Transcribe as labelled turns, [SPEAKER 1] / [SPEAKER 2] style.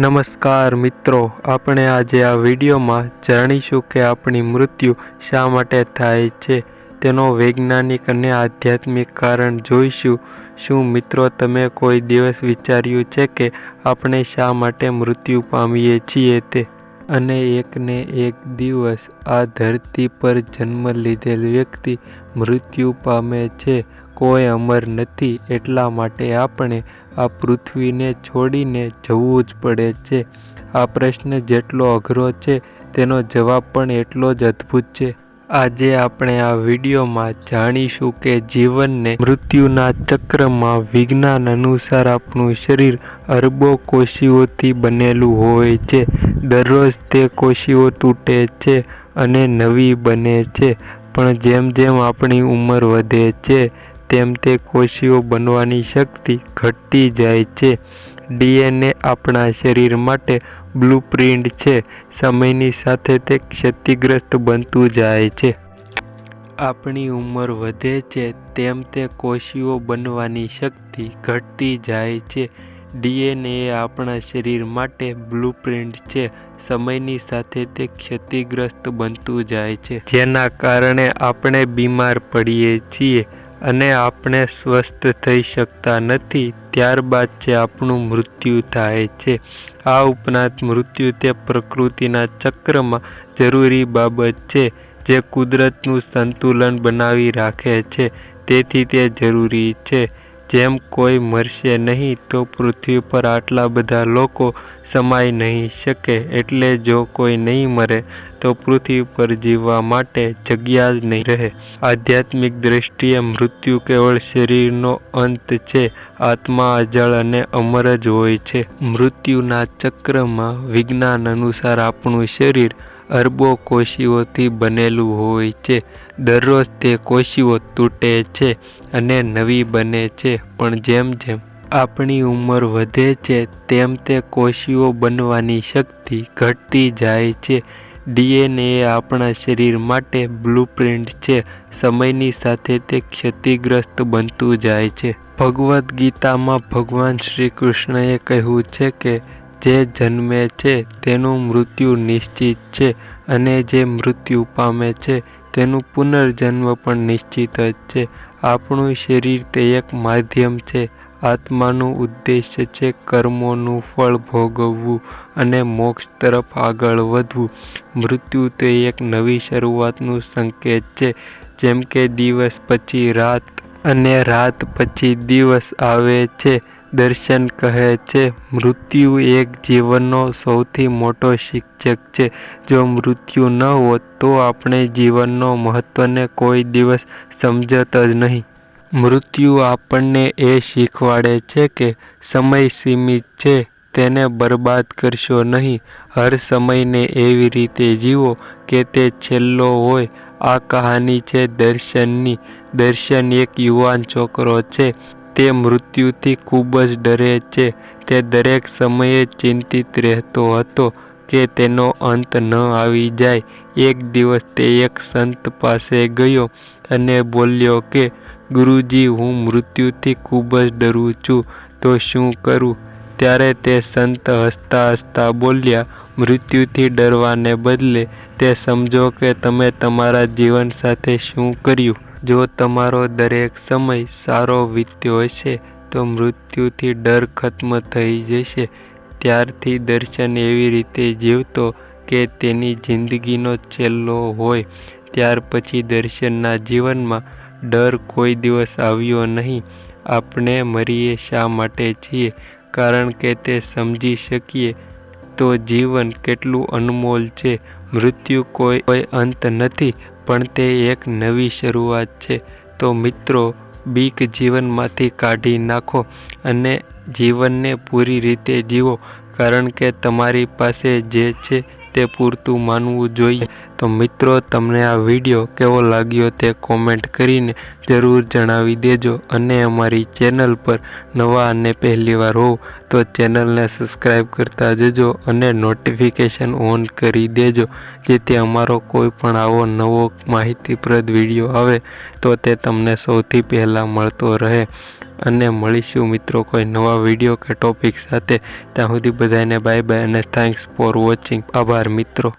[SPEAKER 1] નમસ્કાર મિત્રો, આપણે આજે આ વિડીયોમાં જાણીશું કે આપણી મૃત્યુ શા માટે થાય છે. તેનો વૈજ્ઞાનિક અને આધ્યાત્મિક કારણ જોઈશું. શું મિત્રો, તમે કોઈ દિવસ વિચાર્યું છે કે આપણે શા માટે મૃત્યુ પામીએ છીએ તે? અને એકને એક દિવસ આ ધરતી પર જન્મ લીધેલ વ્યક્તિ મૃત્યુ પામે છે. કોઈ અમર નથી એટલા માટે આપણે આ પૃથ્વીને છોડીને જવું જ પડે છે. આ પ્રશ્ન જેટલો અઘરો છે, તેનો જવાબ પણ એટલો જ અદ્ભુત છે. આજે આપણે આ વિડીયોમાં જાણીશું કે જીવનને મૃત્યુના ચક્રમાં વિજ્ઞાન અનુસાર આપણું શરીર અરબો કોશીઓથી બનેલું હોય છે. દરરોજ તે કોશીઓ તૂટે છે અને નવી બને છે, પણ જેમ જેમ આપણી ઉંમર વધે છે તેમ તે કોષીઓ બનવાની શક્તિ ઘટતી જાય છે. ડીએનએ આપણા શરીર માટે બ્લુપ્રિન્ટ છે. સમયની સાથે તે ક્ષતિગ્રસ્ત બનતું જાય છે. આપણી ઉંમર વધે છે, તેમ તે કોશીઓ બનવાની શક્તિ ઘટતી જાય છે. ડીએનએ આપણા શરીર માટે બ્લુપ્રિન્ટ છે. સમયની સાથે તે ક્ષતિગ્રસ્ત બનતું જાય છે. જેના કારણે આપણે બીમાર પડીએ છીએ. અને આપણે સ્વસ્થ થઈ શકતા નથી, ત્યારબાદ જે આપણું મૃત્યુ થાય છે. આ ઉપરાંત મૃત્યુ તે પ્રકૃતિના ચક્રમાં જરૂરી બાબત છે, જે કુદરતનું સંતુલન બનાવી રાખે છે. તેથી તે જરૂરી છે. જેમ કોઈ મરશે નહીં, તો પૃથ્વી પર આટલા બધા લોકો સમાઈ નહીં શકે. એટલે જો કોઈ નહીં મરે તો પૃથ્વી પર જીવવા માટે જગ્યા જ નહીં રહે. આધ્યાત્મિક દૃષ્ટિએ મૃત્યુ કેવળ શરીરનો અંત છે, આત્મા અજળ અને અમર જ હોય છે. મૃત્યુના ચક્રમાં વિજ્ઞાન અનુસાર આપણું શરીર અરબો કોશીઓથી બનેલું હોય છે. દરરોજ તે કોશીઓ તૂટે છે અને નવી બને છે, પણ જેમ જેમ આપણી ઉંમર વધે છે, તેમ તે કોશીઓ બનવાની શક્તિ ઘટતી જાય છે. ડીએનએ આપણા શરીર માટે બ્લુપ્રિન્ટ છે. સમયની સાથે તે ક્ષતિગ્રસ્ત બનતું જાય છે. ભગવદ્ ગીતામાં ભગવાન શ્રી કૃષ્ણએ કહ્યું છે કે, જે જન્મે છે, તેનું મૃત્યુ નિશ્ચિત છે અને જે મૃત્યુ પામે છે, તેનું પુનર્જન્મ પણ નિશ્ચિત જ છે. આપણું શરીર તે એક માધ્યમ છે. આત્માનું ઉદ્દેશ્ય છે કર્મોનું ફળ ભોગવવું અને મોક્ષ તરફ આગળ વધવું. મૃત્યુ તે એક નવી શરૂઆતનું સંકેત છે. જેમ કે દિવસ પછી રાત અને રાત પછી દિવસ આવે છે. દર્શન કહે છે, મૃત્યુ એક જીવનનો સૌથી મોટો શિક્ષક છે. જો મૃત્યુ ન હોત તો આપણે જીવનનો મહત્ત્વને કોઈ દિવસ સમજત જ નહીં. મૃત્યુ આપણને એ શીખવાડે છે કે સમય સીમિત છે, તેને બરબાદ કરશો નહીં. હર સમયને એવી રીતે જીવો કે તે છેલ્લો હોય. આ કહાની છે દર્શનની. દર્શન એક યુવાન છોકરો છે. તે મૃત્યુથી ખૂબ જ ડરે છે. તે દરેક સમયે ચિંતિત રહેતો હતો કે તેનો અંત ન આવી જાય. એક દિવસ તે એક સંત પાસે ગયો અને બોલ્યો કે ગુરુજી, હું મૃત્યુથી ખૂબ જ ડરું છું. તો શું કરું? ત્યારે તે સંત હસતા હસતા બોલ્યા, મૃત્યુથી ડરવાને બદલે તે સમજો કે તમે તમારા જીવન સાથે શું કર્યું? જો તમારો દરેક સમય સારો વીત્યો હશે, તો મૃત્યુથી ડર ખત્મ થઈ જશે. ત્યારથી દર્શન એવી રીતે જીવતો કે તેની જિંદગીનો છેલ્લો હોય. ત્યાર પછી દર્શનના જીવનમાં ડર કોઈ દિવસ આવ્યો નહીં. આપણે મરીએ શા માટે છીએ? કારણ કે તે સમજી શકીએ તો જીવન કેટલું અનમોલ છે. મૃત્યુ કોઈ કોઈ અંત નથી, પણ તે એક નવી શરૂઆત છે. તો મિત્રો, બીક જીવનમાંથી કાઢી નાખો અને જીવનને પૂરી રીતે જીવો. કારણ કે તમારી પાસે જે છે તે પૂરતું માનવું જોઈએ. તો મિત્રો, તમને આ વીડિયો કેવો લાગ્યો તે કોમેન્ટ કરીને જરૂર જણાવી દેજો અને અમારી ચેનલ પર નવા અને પહેલીવાર હોવ તો ચેનલને સબસ્ક્રાઈબ કરતા જજો અને નોટિફિકેશન ઓન કરી દેજો, જેથી અમારો કોઈ પણ આવો નવો માહિતીપ્રદ વીડિયો આવે તો તે તમને સૌથી પહેલાં મળતો રહે. અને મળીશું મિત્રો કોઈ નવા વીડિયો કે ટોપિક સાથે. ત્યાં સુધી બધાને બાય બાય અને થેન્ક્સ ફોર વોચિંગ આભાર મિત્રો.